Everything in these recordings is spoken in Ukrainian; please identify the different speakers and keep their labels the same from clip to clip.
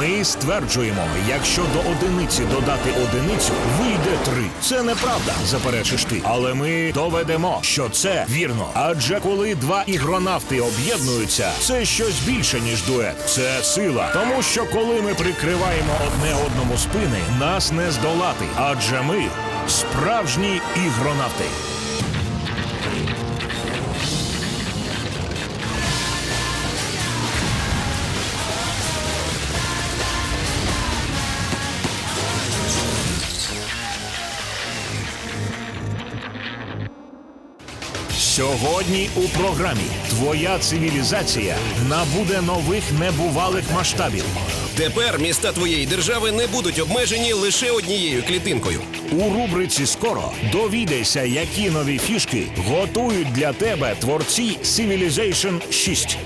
Speaker 1: Ми стверджуємо, якщо до одиниці додати одиницю, вийде три. Це неправда, заперечиш ти. Але ми доведемо, що це вірно. Адже коли два ігронавти об'єднуються, це щось більше, ніж дует. Це сила. Тому що коли ми прикриваємо одне одному спини, нас не здолати. Адже ми справжні ігронавти. Сьогодні у програмі Твоя цивілізація набуде нових небувалих масштабів.
Speaker 2: Тепер міста твоєї держави не будуть обмежені лише однією клітинкою.
Speaker 1: У рубриці Скоро довідайся, які нові фішки готують для тебе творці Civilization 6.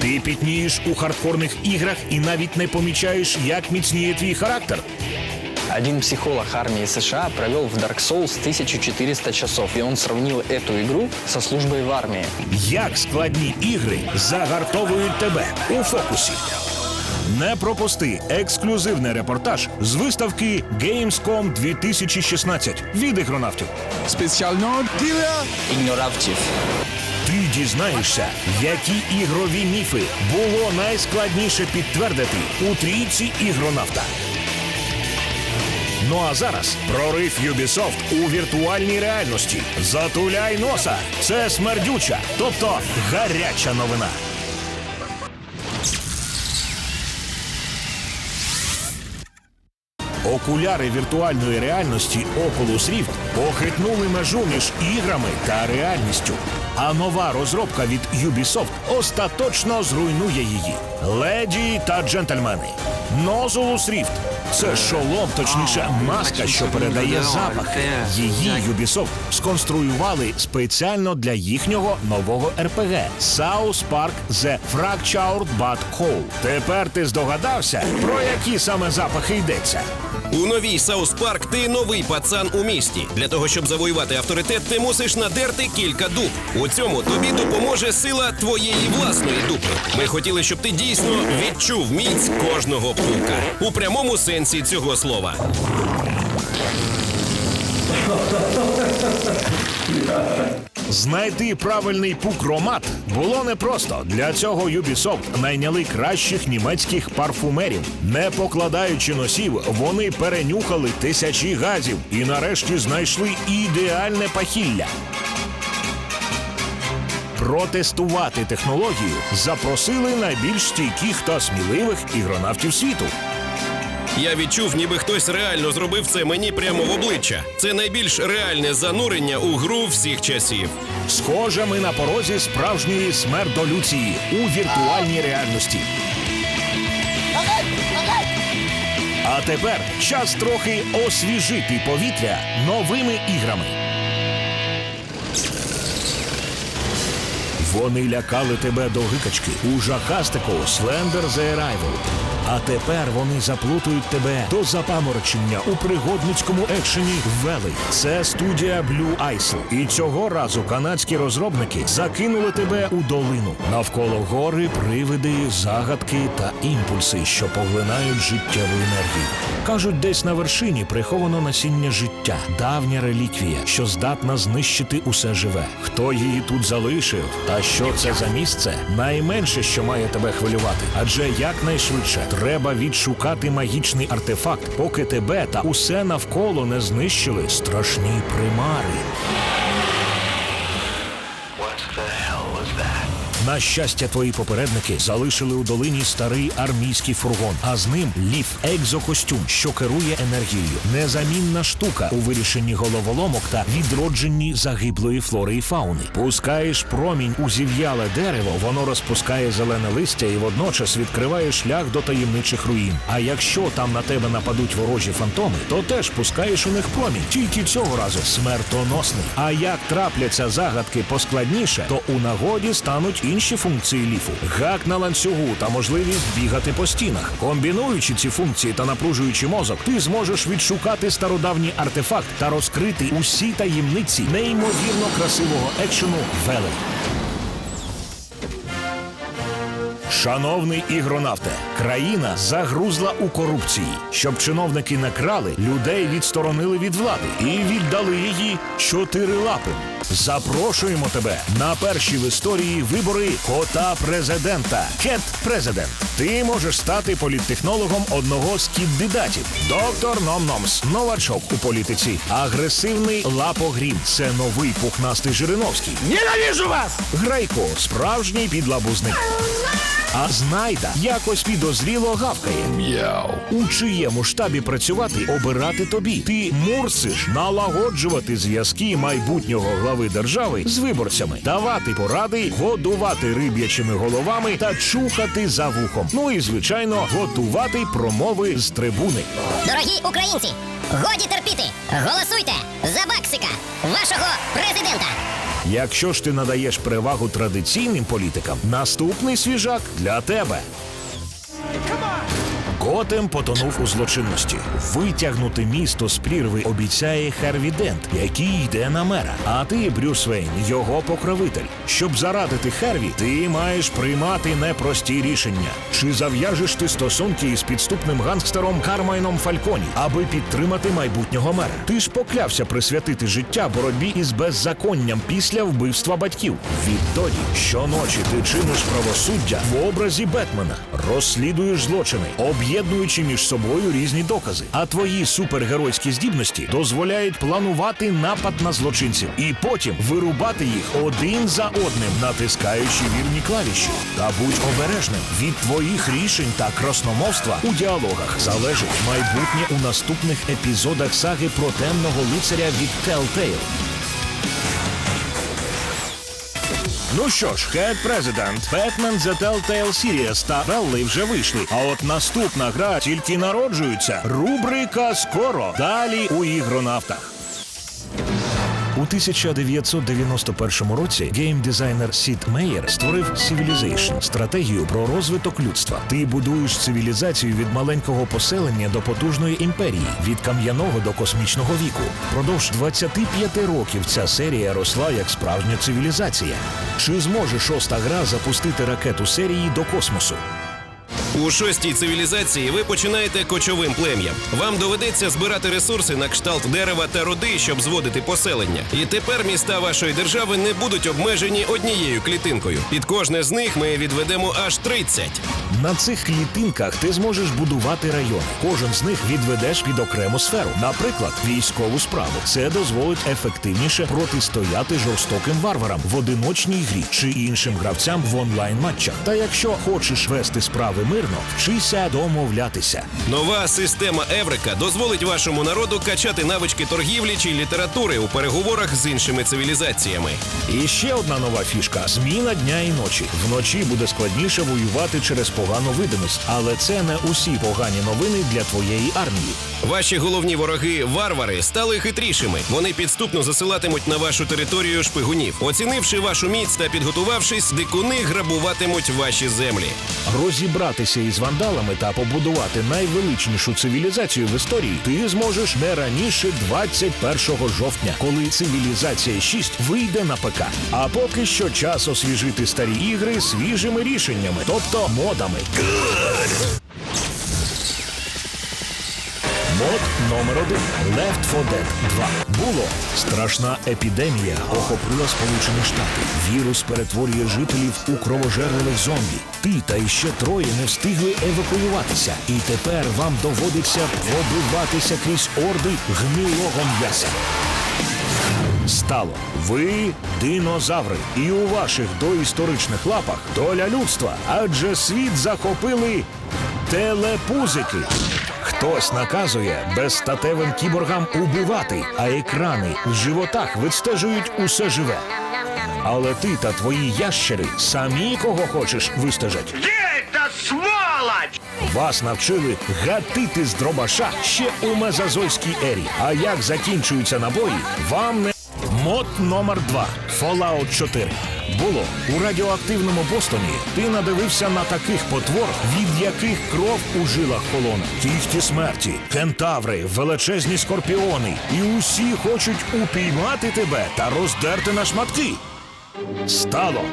Speaker 1: Ти пітнієш у хардкорних іграх і навіть не помічаєш, як міцніє твій характер.
Speaker 3: Один психолог армии США провел в Dark Souls 1400 часов, и он сравнил эту игру со службой в армии.
Speaker 1: Як складні ігри загартовують тебе у фокусі. Не пропусти ексклюзивний репортаж з виставки Gamescom 2016 від ігронавтів.
Speaker 4: Spécialement dealer
Speaker 3: Игноравтив.
Speaker 1: Ти дізнаєшся, які ігрові міфи було найскладніше підтвердити у трійці ігронавта. Ну а зараз прорив Ubisoft у віртуальній реальності. Затуляй носа. Це смердюча, тобто гаряча новина. Окуляри віртуальної реальності Oculus Rift похитнули межу між іграми та реальністю. А нова розробка від Ubisoft остаточно зруйнує її. Леді та джентльмени. Nozulus Ріфт. – це шолом, точніше, маска, що передає запахи. Її Ubisoft сконструювали спеціально для їхнього нового РПГ South Park The Fractured But Whole. Тепер ти здогадався, про які саме запахи йдеться.
Speaker 2: У новій Саус Парк ти новий пацан у місті. Для того, щоб завоювати авторитет, ти мусиш надерти кілька дуб. У цьому тобі допоможе сила твоєї власної дупи. Ми хотіли, щоб ти дійсно відчув міць кожного пука. У прямому сенсі цього слова.
Speaker 1: Знайти правильний пукромат було непросто. Для цього Ubisoft найняли кращих німецьких парфумерів. Не покладаючи носів, вони перенюхали тисячі газів і нарешті знайшли ідеальне пахілля. Протестувати технологію запросили найбільш стійких та сміливих ігронавтів світу.
Speaker 2: Я відчув, ніби хтось реально зробив це мені прямо в обличчя. Це найбільш реальне занурення у гру всіх часів.
Speaker 1: Схоже, ми на порозі справжньої смертолюції у віртуальній реальності. А тепер час трохи освіжити повітря новими іграми. Вони лякали тебе до гикачки у жахастику Slender The Arrival. А тепер вони заплутують тебе до запаморочення у пригодницькому екшені Valley. Це студія Blue Isle. І цього разу канадські розробники закинули тебе у долину. Навколо гори, привиди, загадки та імпульси, що поглинають життєву енергію. Кажуть, десь на вершині приховано насіння життя, давня реліквія, що здатна знищити усе живе. Хто її тут залишив, та що це за місце? Найменше, що має тебе хвилювати. Адже якнайшвидше треба відшукати магічний артефакт, поки тебе та усе навколо не знищили страшні примари. На щастя, твої попередники залишили у долині старий армійський фургон, а з ним ліф екзокостюм, що керує енергією. Незамінна штука у вирішенні головоломок та відродженні загиблої флори і фауни. Пускаєш промінь у зів'яле дерево, воно розпускає зелене листя і водночас відкриває шлях до таємничих руїн. А якщо там на тебе нападуть ворожі фантоми, то теж пускаєш у них промінь. Тільки цього разу смертоносний. А як трапляться загадки поскладніше, то у нагоді стануть інші функції ліфу: гак на ланцюгу та можливість бігати по стінах. Комбінуючи ці функції та напружуючи мозок, ти зможеш відшукати стародавній артефакт та розкрити усі таємниці неймовірно красивого екшену Велей. Шановний ігронавте, країна загрузла у корупції, щоб чиновники не крали, людей відсторонили від влади і віддали її чотирилапим. Запрошуємо тебе на перші в історії вибори кота президента. Кет президент. Ти можеш стати політтехнологом одного з кандидатів. Доктор Номномс, новачок у політиці. Агресивний лапогрім. Це новий пухнастий Жириновський.
Speaker 4: Ненавижу вас!
Speaker 1: Грайко справжній підлабузник. А знайда якось підозріло гавкає.
Speaker 4: Мяу.
Speaker 1: У чиєму штабі працювати обирати тобі. Ти мурсиш налагоджувати зв'язки майбутнього глави держави з виборцями, давати поради, годувати риб'ячими головами та чухати за вухом. Ну і звичайно, готувати промови з трибуни.
Speaker 5: Дорогі українці, годі терпіти! Голосуйте за Баксика, вашого президента!
Speaker 1: Якщо ж ти надаєш перевагу традиційним політикам, наступний свіжак для тебе. Готем потонув у злочинності. Витягнути місто з прірви обіцяє Харві Дент, який йде на мера. А ти, Брюс Вейн, його покровитель. Щоб зарадити Харві, ти маєш приймати непрості рішення. Чи зав'яжеш ти стосунки із підступним гангстером Кармайном Фальконі, аби підтримати майбутнього мера? Ти ж поклявся присвятити життя боротьбі із беззаконням після вбивства батьків. Відтоді щоночі ти чиниш правосуддя в образі Бетмена, розслідуєш злочини, об'єднуючи між собою різні докази. А твої супергеройські здібності дозволяють планувати напад на злочинців і потім вирубати їх один за одним, натискаючи вірні клавіші. Та будь обережним від твоїх рішень та красномовства у діалогах залежить майбутнє у наступних епізодах саги про темного лицаря від Telltale. Ну що ж, Head President, Batman The Telltale Series та Велли вже вийшли. А от наступна гра тільки народжується. Рубрика скоро. Далі у ігронавтах. У 1991 році геймдизайнер Сід Мейєр створив Civilization – стратегію про розвиток людства. Ти будуєш цивілізацію від маленького поселення до потужної імперії, від кам'яного до космічного віку. Продовж 25 років ця серія росла як справжня цивілізація. Чи зможе шоста гра запустити ракету серії до космосу?
Speaker 2: У шостій цивілізації ви починаєте кочовим плем'ям. Вам доведеться збирати ресурси на кшталт дерева та руди, щоб зводити поселення. І тепер міста вашої держави не будуть обмежені однією клітинкою. Під кожне з них ми відведемо аж 30.
Speaker 1: На цих клітинках ти зможеш будувати райони. Кожен з них відведеш під окрему сферу, наприклад, військову справу. Це дозволить ефективніше протистояти жорстоким варварам в одиночній грі чи іншим гравцям в онлайн матчах. Та якщо хочеш вести справи мирно, вчися домовлятися.
Speaker 2: Нова система Еврика дозволить вашому народу качати навички торгівлі чи літератури у переговорах з іншими цивілізаціями.
Speaker 1: І ще одна нова фішка: зміна дня і ночі. Вночі буде складніше воювати через погану видимість, але це не усі погані новини для твоєї армії.
Speaker 2: Ваші головні вороги, варвари, стали хитрішими. Вони підступно засилатимуть на вашу територію шпигунів. Оцінивши вашу міць та підготувавшись, дикуни грабуватимуть ваші землі.
Speaker 1: Розібратися із вандалами та побудувати найвеличнішу цивілізацію в історії ти зможеш не раніше 21 жовтня, коли цивілізація 6 вийде на ПК. А поки що час освіжити старі ігри свіжими рішеннями, тобто модами. Мод номер один Left 4 Dead 2. Було страшна епідемія охопила Сполучені Штати. Вірус перетворює жителів у кровожерливих зомбі. Ти та іще троє не встигли евакуюватися, і тепер вам доводиться пробиватися крізь орди гнилого м'яса. Стало. Ви динозаври, і у ваших доісторичних лапах доля людства, адже світ захопили телепузики. Хтось наказує безстатевим кіборгам убивати, а екрани в животах відстежують усе живе. Але ти та твої ящери самі кого хочеш вистежать. Вас навчили гатити з дробаша ще у мезозойській ері. А як закінчуються набої, вам не Мод номер 2 Fallout 4. Було у радіоактивному Бостоні. Ти надивився на таких потвор, від яких кров у жилах колона. Кіхті смерті, кентаври, величезні скорпіони. І усі хочуть упіймати тебе та роздерти на шматки. Стало.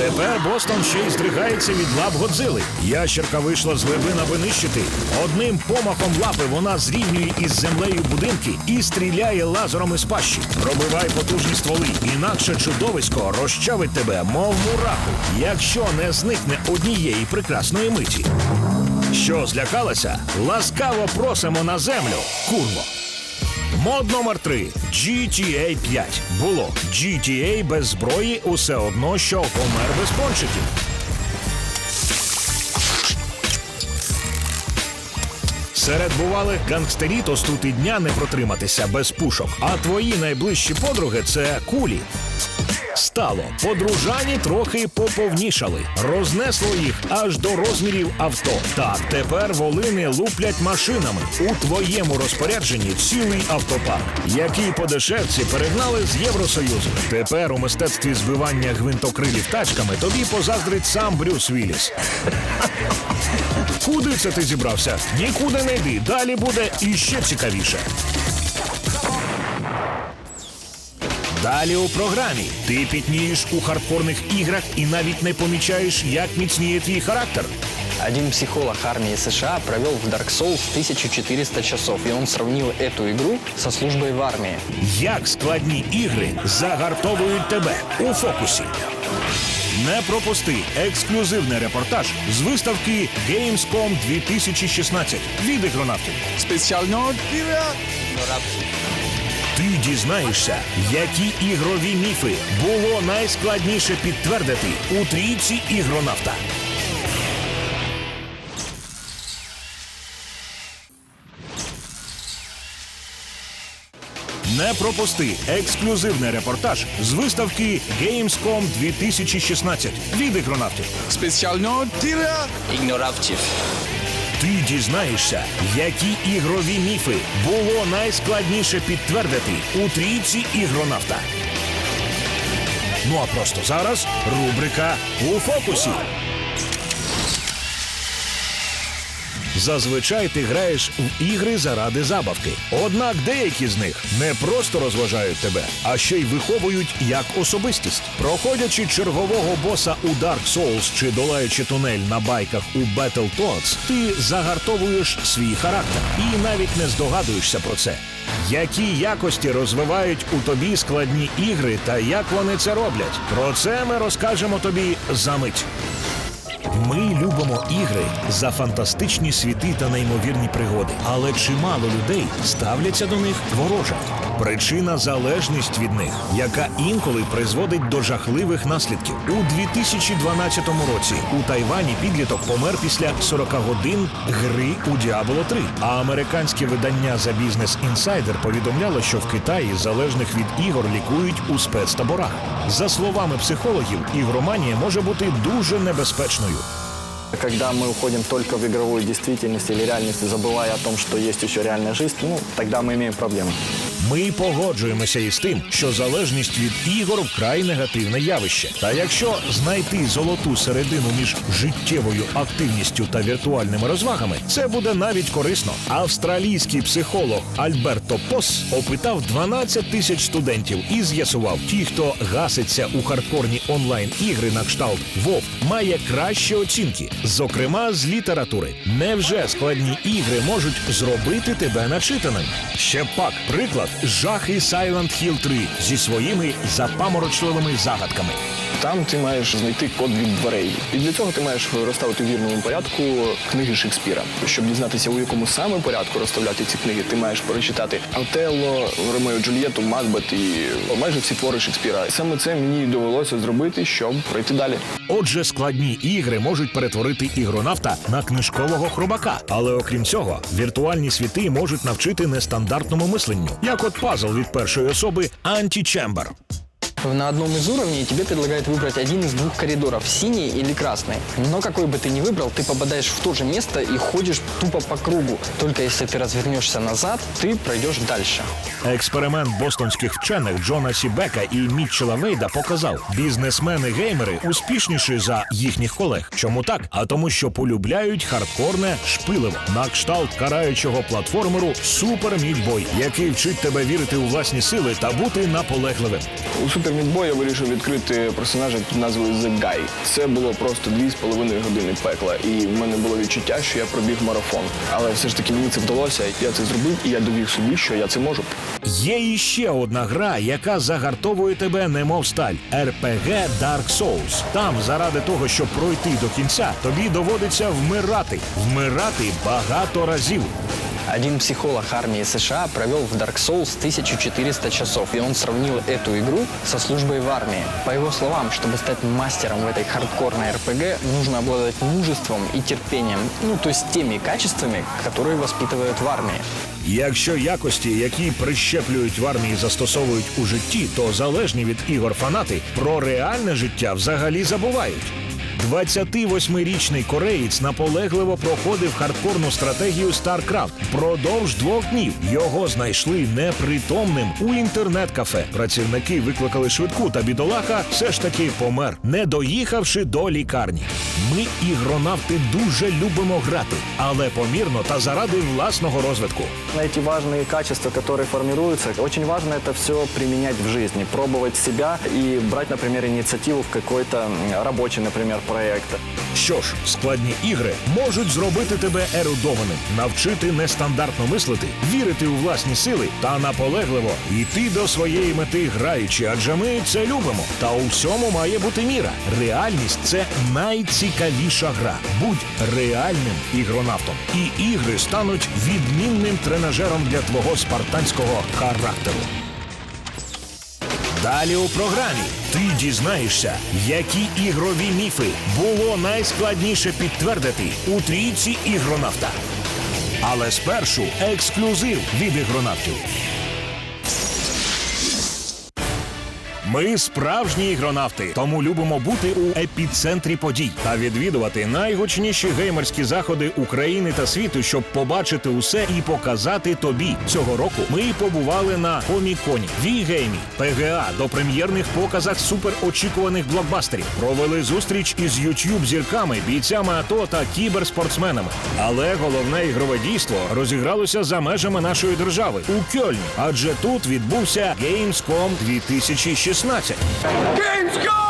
Speaker 1: Тепер Бостон ще й здригається від лап Годзили. Ящерка вийшла з глибин, аби нищити. Одним помахом лапи вона зрівнює із землею будинки і стріляє лазером із пащі. Пробивай потужні стволи, інакше чудовисько розчавить тебе, мов мураху, якщо не зникне однієї прекрасної миті. Що злякалася? Ласкаво просимо на землю, курво. Мод номер 3 GTA 5. Було GTA без зброї усе одно, що помер без пончиків. Серед бувалих гангстерів тут і дня не протриматися без пушок. А твої найближчі подруги це кулі. Стало, подружані трохи поповнішали, рознесло їх аж до розмірів авто. Так, тепер волини луплять машинами. У твоєму розпорядженні цілий автопарк, який по дешевці перегнали з Євросоюзу. Тепер у мистецтві збивання гвинтокрилів тачками тобі позаздрить сам Брюс Вілліс. Куди це ти зібрався? Нікуди не йди. Далі буде іще цікавіше. Далі у програмі ти пітнієш у хардкорних іграх і навіть не помічаєш, як міцніє твій характер.
Speaker 3: Один психолог армии США провел в Dark Souls 1400 часов, и он сравнил эту игру со службой в армии.
Speaker 1: Як складні ігри загартовують тебе у фокусі. Не пропусти ексклюзивний репортаж з виставки Gamescom 2016 від ігронавтів.
Speaker 4: Spécialement Killer.
Speaker 1: Ти дізнаєшся, які ігрові міфи було найскладніше підтвердити у трійці ігронавта. Не пропусти ексклюзивний репортаж з виставки Gamescom 2016 від ігронавтів.
Speaker 4: Spécialement Killer.
Speaker 1: Ти дізнаєшся, які ігрові міфи було найскладніше підтвердити у трійці ігронавта. Ну а просто зараз рубрика у фокусі. Зазвичай ти граєш в ігри заради забавки. Однак деякі з них не просто розважають тебе, а ще й виховують як особистість. Проходячи чергового боса у Dark Souls чи долаючи тунель на байках у Battletoads, ти загартовуєш свій характер і навіть не здогадуєшся про це. Які якості розвивають у тобі складні ігри та як вони це роблять? Про це ми розкажемо тобі за мить. Ми любимо ігри за фантастичні світи та неймовірні пригоди, але чимало людей ставляться до них вороже. Причина залежність від них, яка інколи призводить до жахливих наслідків. У 2012 році у Тайвані підліток помер після 40 годин гри у Діаболо 3. А американське видання за бізнес інсайдер повідомляло, що в Китаї залежних від ігор лікують у спецтаборах. За словами психологів, ігроманія може бути дуже небезпечною.
Speaker 3: Когда мы уходим только в игровую действительность или реальность, забывая о том, что есть еще реальная жизнь, ну, тогда мы имеем проблемы.
Speaker 1: Ми погоджуємося із тим, що залежність від ігор вкрай негативне явище. Та якщо знайти золоту середину між життєвою активністю та віртуальними розвагами, це буде навіть корисно. Австралійський психолог Альберто Пос опитав 12 тисяч студентів і з'ясував, ті, хто гаситься у хардкорні онлайн ігри на кшталт WoW, має кращі оцінки, зокрема з літератури. Невже складні ігри можуть зробити тебе начитаним? Ще пак, приклад, жахи Silent Hill 3 зі своїми запаморочливими загадками.
Speaker 6: Там ти маєш знайти код від дверей. І для цього ти маєш розставити в вірному порядку книги Шекспіра. Щоб дізнатися, у якому саме порядку розставляти ці книги, ти маєш перечитати Отелло, Ромео Джульєту, Макбет і майже всі твори Шекспіра. І саме це мені довелося зробити, щоб пройти далі.
Speaker 1: Отже, складні ігри можуть перетворити ігронавта на книжкового хробака. Але окрім цього, віртуальні світи можуть навчити нестандартному мисленню, як пазл від першої особи Антічембер.
Speaker 3: На одном из уровней тебе предлагают выбрать один из двух коридоров, синий или красный. Но какой бы ты ни выбрал, ты попадаешь в то же место и ходишь тупо по кругу. Только если ты развернешься назад, ты пройдешь дальше.
Speaker 1: Експеримент бостонських вчених Джона Сібека і Мітчела Вейда показав, бізнесмени-геймери успішніші за їхніх колег. Чому так? А тому, що полюбляють хардкорне шпиливо на кшталт караючого платформеру Super Meat Boy, який вчить тебе вірити у власні сили та бути наполегливим.
Speaker 6: У Super Супер Мідбой я вирішив відкрити персонажа під назвою The Guy. Це було просто 2,5 години пекла, і в мене було відчуття, що я пробіг марафон. Але все ж таки мені це вдалося. Я це зробив, і я довів собі, що я це можу.
Speaker 1: Є іще одна гра, яка загартовує тебе немов сталь RPG Dark Souls. Там, заради того, щоб пройти до кінця, тобі доводиться вмирати. Вмирати багато разів.
Speaker 3: Один психолог армии США провел в Dark Souls 1400 часов, и он сравнил эту игру со службой в армии. По его словам, чтобы стать мастером в этой хардкорной РПГ, нужно обладать мужеством и терпением, ну то есть теми качествами, которые воспитывают в армии.
Speaker 1: Якщо якості, які прищеплюють в армії, застосовують у житті, то залежні від ігор фанати про реальне життя взагалі забувають. 28-річний кореєць наполегливо проходив хардкорну стратегію StarCraft. Продовж двох днів його знайшли непритомним у інтернет-кафе. Працівники викликали швидку, та бідолаха все ж таки помер, не доїхавши до лікарні. Ми, ігронавти, дуже любимо грати, але помірно та заради власного розвитку.
Speaker 7: Эти важные качества, которые формируются, очень важно это все применять в жизни, пробовать себя и брать, например, инициативу в какой-то м, рабочий, например, проект.
Speaker 1: Що ж, складні ігри можуть зробити тебе ерудованим, навчити нестандартно мислити, вірити у власні сили та наполегливо йти до своєї мети граючи, адже ми це любимо. Та у всьому має бути міра. Реальність це найцікавіша гра. Будь реальним ігронавтом, і ігри стануть відмінним тренажером для твого спартанського характеру. Далі у програмі ти дізнаєшся, які ігрові міфи було найскладніше підтвердити у трійці ігронавта. Але спершу ексклюзив від ігронавтів. Ми справжні ігронавти, тому любимо бути у епіцентрі подій та відвідувати найгучніші геймерські заходи України та світу, щоб побачити усе і показати тобі. Цього року ми побували на Коміконі, Вігеймі, ПГА до прем'єрних показах суперочікуваних блокбастерів. Провели зустріч із youtube зірками, бійцями АТО та кіберспортсменами. Але головне ігрове дійство розігралося за межами нашої держави у Кьольні, адже тут відбувся Gamescom 2016. smash it. Game's!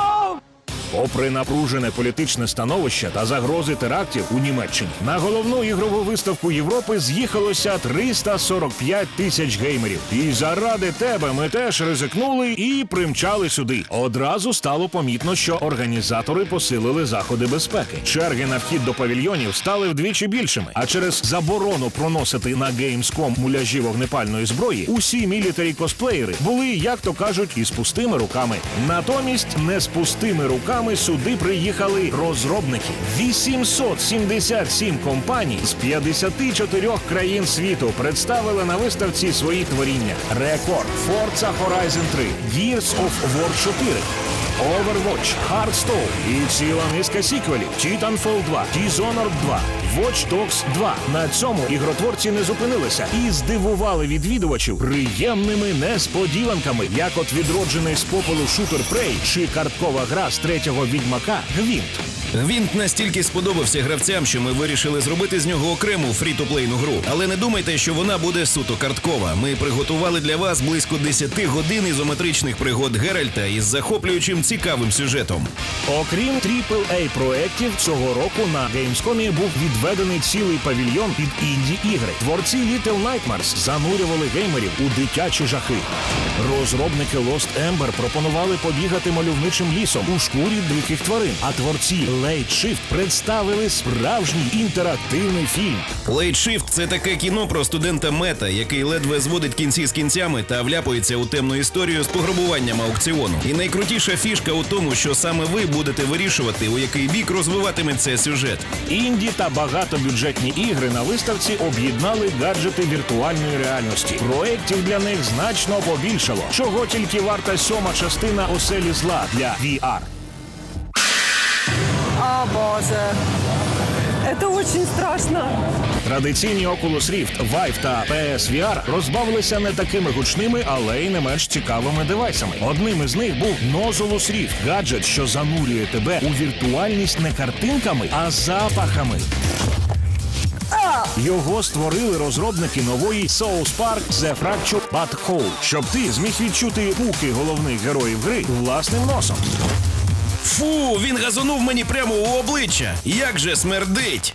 Speaker 1: Попри напружене політичне становище та загрози терактів у Німеччині, на головну ігрову виставку Європи з'їхалося 345 тисяч геймерів. І заради тебе ми теж ризикнули і примчали сюди. Одразу стало помітно, що організатори посилили заходи безпеки. Черги на вхід до павільйонів стали вдвічі більшими. А через заборону проносити на Gamescom муляжі вогнепальної зброї, усі мілітарі косплеєри були, як то кажуть, із пустими руками. Натомість не з пустими руками сюди приїхали розробники. 877 компаній з 54 країн світу представили на виставці свої творіння: Рекорд, Forza Horizon 3, Gears of War 4. Overwatch, Hearthstone і ціла низка сіквелів Titanfall 2, Dishonored 2, Watch Dogs 2. На цьому ігротворці не зупинилися і здивували відвідувачів приємними несподіванками, як от відроджений з попелу шутер Prey чи карткова гра з третього відьмака Гвінт.
Speaker 2: Гвінт настільки сподобався гравцям, що ми вирішили зробити з нього окрему фрі-то-плейну гру. Але не думайте, що вона буде суто карткова. Ми приготували для вас близько 10 годин ізометричних пригод Геральта із захоплюючим цікавим сюжетом.
Speaker 1: Окрім aaa проєктів, цього року на Gamescom був відведений цілий павільйон під інді ігри. Творці Little Nightmares занурювали геймерів у дитячі жахи. Розробники Lost Ember пропонували побігати мальовничим лісом у шкурі диких тварин. А творці Late Shift представили справжній інтерактивний фільм.
Speaker 2: Late Shift – це таке кіно про студента мета, який ледве зводить кінці з кінцями та вляпується у темну історію з пограбуванням аукціону. І найкрутіша фішка у тому, що саме ви будете вирішувати, у який бік розвиватиметься сюжет.
Speaker 1: Інді та багатобюджетні ігри на виставці об'єднали гаджети віртуальної реальності. Проєктів для них значно побільшало, чого тільки варта сьома частина оселі зла для VR.
Speaker 8: Боже. Это очень страшно.
Speaker 1: Традиційні Oculus Rift, Vive та PSVR розбавилися не такими гучними, але й не менш цікавими девайсами. Одним із них був Nozulus Rift – гаджет, що занурює тебе у віртуальність не картинками, а запахами. Його створили розробники нової South Park The Fractured But щоб ти зміг відчути пуки головних героїв гри власним носом.
Speaker 2: Фу, він газонув мені прямо у обличчя. Як же смердить!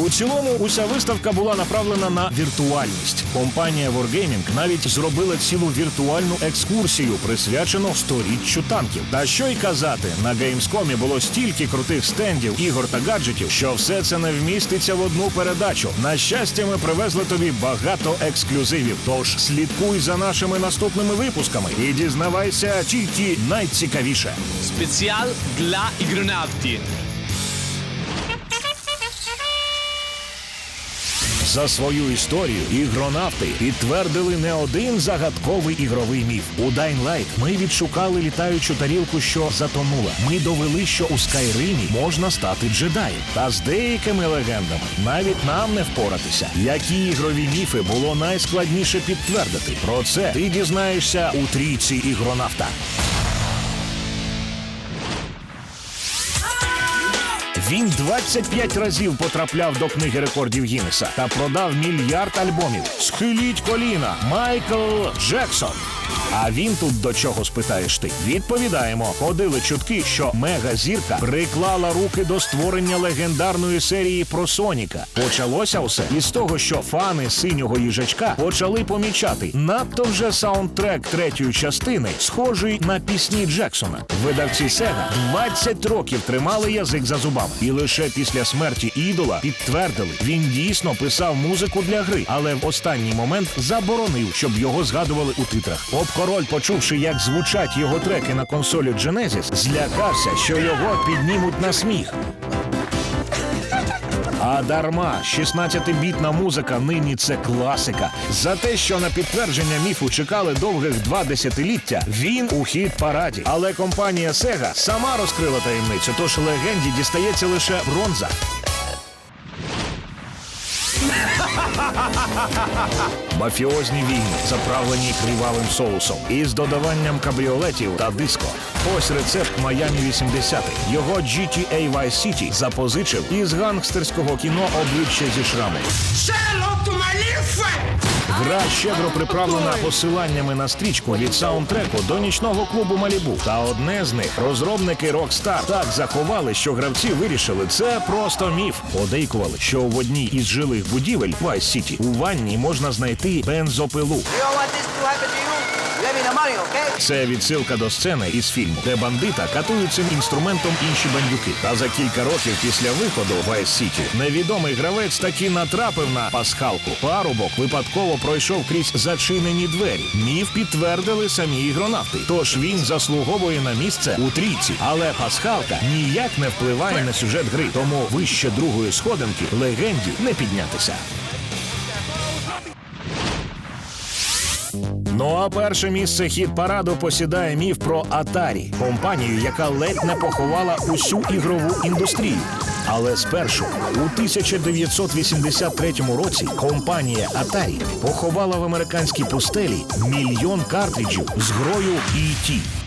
Speaker 1: У цілому, уся виставка була направлена на віртуальність. Компанія Wargaming навіть зробила цілу віртуальну екскурсію, присвячену сторіччю танків. Та що й казати, на Gamescom було стільки крутих стендів, ігор та гаджетів, що все це не вміститься в одну передачу. На щастя, ми привезли тобі багато ексклюзивів. Тож слідкуй за нашими наступними випусками і дізнавайся тільки найцікавіше.
Speaker 9: Спеціал для ігронавтів.
Speaker 1: За свою історію ігронавти підтвердили не один загадковий ігровий міф. У Dying Light ми відшукали літаючу тарілку, що затонула. Ми довели, що у Скайримі можна стати джедаєм. Та з деякими легендами навіть нам не впоратися. Які ігрові міфи було найскладніше підтвердити? Про це ти дізнаєшся у трійці ігронавта. Він 25 разів потрапляв до книги рекордів Гіннеса та продав мільярд альбомів. Схиліть коліна, Майкл Джексон. А він тут до чого спитаєш ти? Відповідаємо, ходили чутки, що мега-зірка приклала руки до створення легендарної серії про Соніка. Почалося все із того, що фани синього їжачка почали помічати надто вже саундтрек третьої частини, схожий на пісні Джексона. Видавці Сега 20 років тримали язик за зубами, і лише після смерті ідола підтвердили, він дійсно писав музику для гри, але в останній момент заборонив, щоб його згадували у титрах. Поп-король, почувши, як звучать його треки на консолі Genesis, злякався, що його піднімуть на сміх. А дарма 16-бітна музика нині це класика. За те, що на підтвердження міфу чекали довгих два десятиліття, він у хіт параді. Але компанія Sega сама розкрила таємницю, тож легенді дістається лише бронза. Мафіозні війни, заправлені кривавим соусом із додаванням кабріолетів та диско. Ось рецепт Майами 80 Його GTA Vice City запозичив із гангстерського кіно обличчя зі шрамом. Гра щедро приправлена посиланнями на стрічку від саундтреку до нічного клубу Малібу. Та одне з них розробники Rockstar так заховали, що гравці вирішили, це просто міф. Подейкували, що в одній із жилих будівель Vice City у ванні можна знайти бензопилу. Це відсилка до сцени із фільму, де бандита катують цим інструментом інші бандюки. Та за кілька років після виходу Vice City невідомий гравець таки натрапив на пасхалку. Парубок випадково пройшов крізь зачинені двері. Міф підтвердили самі ігронавти. Тож він заслуговує на місце у трійці. Але пасхалка ніяк не впливає на сюжет гри, тому вище другої сходинки легенді не піднятися. Ну а перше місце хіт параду посідає міф про Atari, компанію, яка ледь не поховала усю ігрову індустрію. Але спершу, у 1983 році, компанія Atari поховала в американській пустелі мільйон картриджів з грою E.T.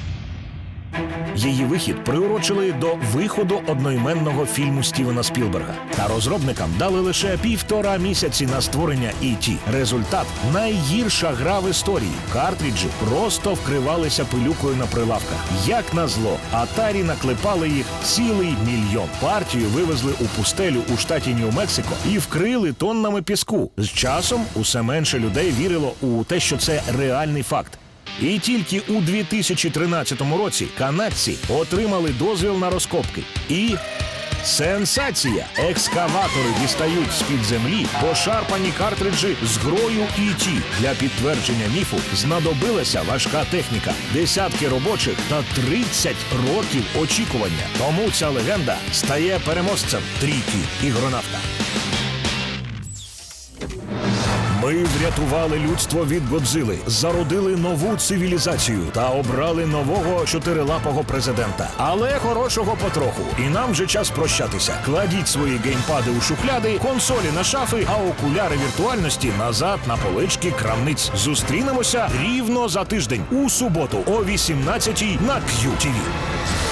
Speaker 1: Її вихід приурочили до виходу одноіменного фільму Стівена Спілберга. Та розробникам дали лише півтора місяці на створення E.T. Результат найгірша гра в історії. Картриджі просто вкривалися пилюкою на прилавках. Як назло, Atari наклепали їх цілий мільйон. Партію вивезли у пустелю у штаті Нью-Мексико і вкрили тоннами піску. З часом усе менше людей вірило у те, що це реальний факт. І тільки у 2013 році канадці отримали дозвіл на розкопки. І сенсація! Екскаватори дістають з-під землі пошарпані картриджі з грою ІТ. Для підтвердження міфу знадобилася важка техніка, десятки робочих та 30 років очікування. Тому ця легенда стає переможцем трійки ігронавта. Ми врятували людство від Годзили, зародили нову цивілізацію та обрали нового чотирилапого президента. Але хорошого потроху. І нам вже час прощатися. Кладіть свої геймпади у шухляди, консолі на шафи, а окуляри віртуальності назад на полички крамниць. Зустрінемося рівно за тиждень у суботу о 18 на QTV.